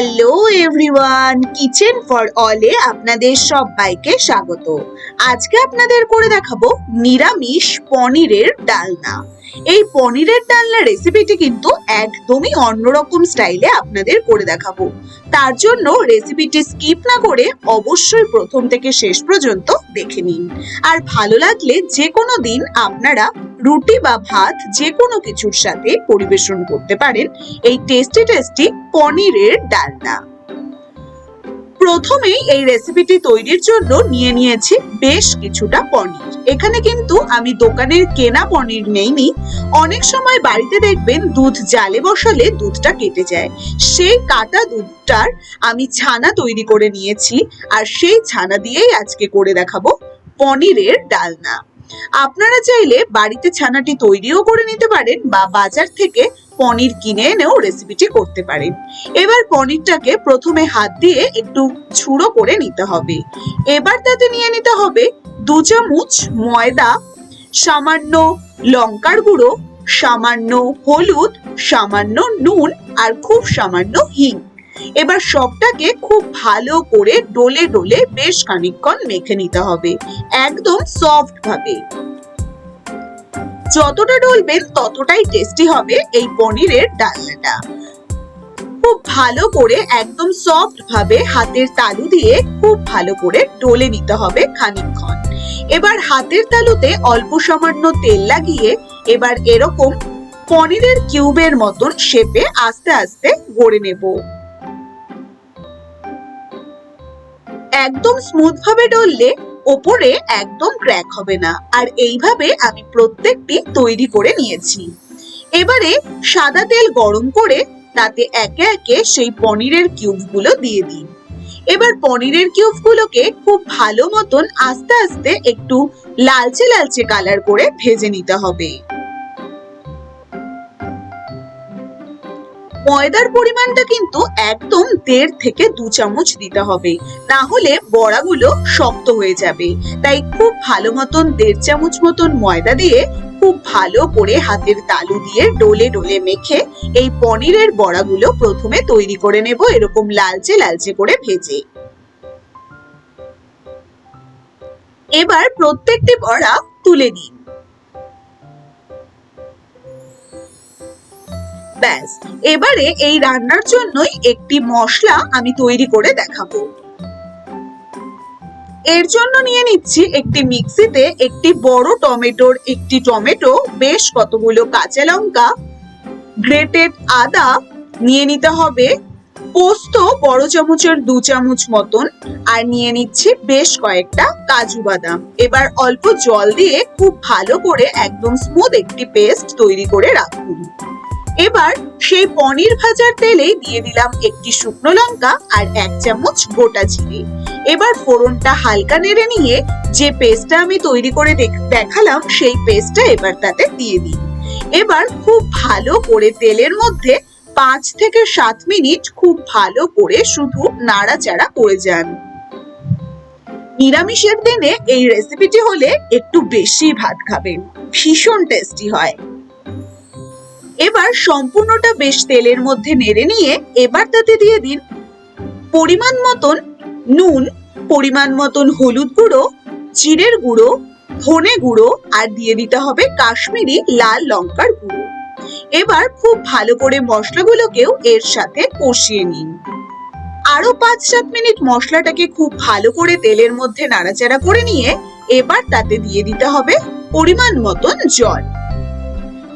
Hello everyone kitchen for অলে আপনাদের সবাইকে স্বাগত। আজকে আপনাদের করে দেখাবো নিরামিষ পনিরের ডালনা। এই পনিরের ডালনা রেসিপিটি কিন্তু একদমই অন্যরকম স্টাইলে আপনাদের করে দেখাবো। তার জন্য রেসিপিটি স্কিপ না করে অবশ্যই প্রথম থেকে শেষ পর্যন্ত দেখে নিন। আর ভালো লাগলে যে কোনো দিন আপনারা রুটি বা ভাত যে কোনো কিছুর সাথে পরিবেশন করতে পারেন এই টেস্টি টেস্টি পনিরের ডালনা। প্রথমেই এই রেসিপিটি তৈরির জন্য নিয়ে নিয়েছি বেশ কিছুটা পনির। এখানে কিন্তু আমি দোকানের কেনা পনির নেইনি। অনেক সময় বাড়িতে দেখবেন দুধ জালে বসালে দুধটা কেটে যায়। সেই কাটা দুধটার আমি ছানা তৈরি করে নিয়েছি আর সেই ছানা দিয়েই আজকে করে দেখাবো পনিরের ডালনা। আপনারা চাইলে বাড়িতে ছানাটি তৈরিও করে নিতে পারেন বা বাজার থেকে পনির কিনে এনেও রেসিপিটি করতে পারেন। এবার পনিরটাকে প্রথমে হাত দিয়ে একটু ছুঁড়ো করে নিতে হবে। এবার তাতে নিয়ে নিতে হবে দু চামচ ময়দা, সামান্য লঙ্কার গুঁড়ো, সামান্য হলুদ, সামান্য নুন আর খুব সামান্য হিং। এবার সবটাকে খুব ভালো করে ডলে ডলে বেশ খানিকক্ষণ মেখে নিতে হবে। একদম সফট ভাবে। যতটা ডলবেন ততটাই টেস্টি হবে এই পনিরের ডালনাটা। খুব ভালো করে একদম সফট ভাবে হাতের তালু দিয়ে খুব ভালো করে ডলে নিতে হবে খানিকক্ষণ। এবার হাতের তালুতে অল্প সামান্য তেল লাগিয়ে এবার এরকম পনিরের কিউবের মতন শেপে আস্তে আস্তে গড়ে নেব। একদম স্মুথ ভাবে ডললে ওপরে একদম ক্র্যাক হবে না। আর এইভাবে আমি প্রত্যেকটি তৈরি করে নিয়েছি। এবারে সাদা তেল গরম করে তাতে একে একে সেই পনিরের কিউবগুলো দিয়ে দিই। এবার পনিরের কিউবগুলোকে খুব ভালো মতন আস্তে আস্তে একটু লালচে লালচে কালার করে ভেজে নিতে হবে। ময়দার পরিমাণটা কিন্তু একদম দেড় থেকে দু চামচ দিতে হবে। না হলে বড়াগুলো শক্ত হয়ে যাবে। তাই খুব ভালো মতন দেড় চামচ মতন ময়দা দিয়ে খুব ভালো করে হাতের তালু দিয়ে ডোলে ডোলে মেখে এই পনিরের বড়াগুলো প্রথমে তৈরি করে নেব এরকম লালচে লালচে করে ভেজে। এবার প্রত্যেকটি বড়া তুলে নিন ব্যাস, এবারে এই রান্নার জন্যই একটি মশলা আমি তৈরি করে দেখাবো। এর জন্য নিয়ে নিচ্ছি একটি মিক্সিতে একটি বড় টমেটোর একটি টমেটো, বেশ কতগুলো কাঁচা লঙ্কা, গ্রেটেড আদা, নিয়ে নিতে হবে পোস্ত বড় চামচের দু চামচ মতন, আর নিয়ে নিচ্ছি বেশ কয়েকটা কাজু বাদাম। এবার অল্প জল দিয়ে খুব ভালো করে একদম স্মুথ একটি পেস্ট তৈরি করে রাখুন। এবার সেই পনির ভাজার তেলে দিয়ে দিলাম একটি শুকনো লঙ্কা আর এক চামচ গোটা জিরে। এবার ফোড়নটা হালকা নেড়ে নিয়ে যে পেস্টটা আমি তৈরি করে দেখ- দেখালাম সেই পেস্টটা এবার তাতে দিয়ে দিই। এবার খুব ভালো করে তেলের মধ্যে পাঁচ থেকে সাত মিনিট খুব ভালো করে শুধু নাড়াচাড়া করে যান। নিরামিষের দিনে এই রেসিপিটি হলে একটু বেশি ভাত খাবেন, ভীষণ টেস্টি হয়। এবার সম্পূর্ণটা বেশ তেলের মধ্যে নেড়ে নিয়ে এবার তাতে দিয়ে দিন পরিমাণ মতন নুন, পরিমাণ মতন হলুদ গুঁড়ো, জিরের গুঁড়ো, ধনে গুঁড়ো আর দিয়ে দিতে হবে কাশ্মীরি লাল লঙ্কার গুঁড়ো। এবার খুব ভালো করে মশলাগুলোকেও এর সাথে কষিয়ে নিন। আরও পাঁচ সাত মিনিট মশলাটাকে খুব ভালো করে তেলের মধ্যে নাড়াচাড়া করে নিয়ে এবার তাতে দিয়ে দিতে হবে পরিমাণ মতন জল।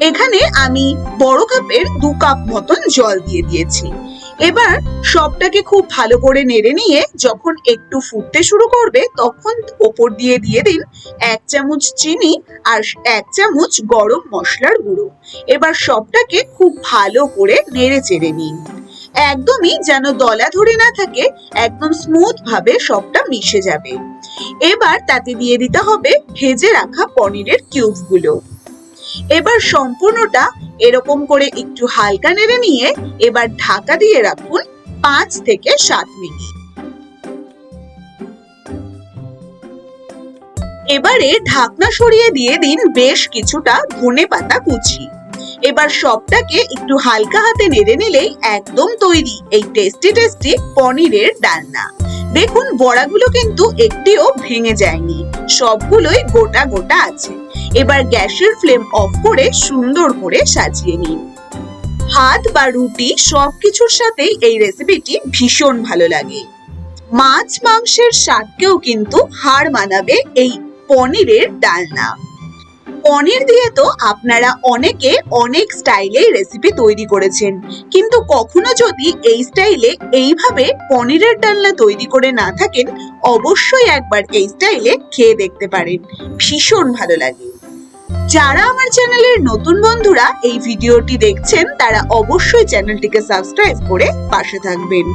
এখানে আমি বড় কাপের দু কাপ মতন জল দিয়ে দিয়েছি। এবার সবটাকে খুব ভালো করে নেড়ে নিয়ে যখন একটু ফুটতে শুরু করবে, তখন ওপর দিয়ে দিয়ে দিন এক চামচ চিনি আর এক চামচ গরম মশলার গুঁড়ো। এবার সবটাকে খুব ভালো করে নেড়ে চেড়ে নিন। একদমই যেন দলা ধরে না থাকে, একদম স্মুথ ভাবে সবটা মিশে যাবে। এবার তাতে দিয়ে দিতে হবে ভেজে রাখা পনিরের কিউবগুলো এবার সম্পূর্ণটা এরকম করে একটু হালকা নেড়ে নিয়ে এবার ঢাকা দিয়ে রাখুন পাঁচ থেকে সাত মিনিট। এবারে ঢাকনা সরিয়ে দিয়ে দিন বেশ কিছুটা ধনে পাতা কুচি। এবার সবটাকে একটু হালকা হাতে নেড়ে নিলেই একদম তৈরি এই টেস্টি টেস্টি পনিরের ডালনা। দেখুন বড়াগুলো কিন্তু একটিও ভেঙে যায়নি, সবগুলোই গোটা গোটা আছে। এবার গ্যাসের ফ্লেম অফ করে সুন্দর করে সাজিয়ে নিন। ভাত বা রুটি সবকিছুর সাথেই এই রেসিপিটি ভীষণ ভালো লাগে। মাছ মাংসের স্বাদকেও কিন্তু হার মানাবে এই পনিরের ডালনা। পনির দিয়ে তো আপনারা অনেকে অনেক স্টাইলে রেসিপি তৈরি করেছেন। কিন্তু কখনো যদি এই স্টাইলে এইভাবে পনিরের ডালনা তৈরি করে না থাকেন, অবশ্যই একবার এই স্টাইলে খেয়ে দেখতে পারেন। ভীষণ ভালো লাগে। যারা আমার চ্যানেলের নতুন বন্ধুরা এই ভিডিওটি দেখছেন, তারা অবশ্যই চ্যানেলটিকে সাবস্ক্রাইব করে পাশে থাকবেন।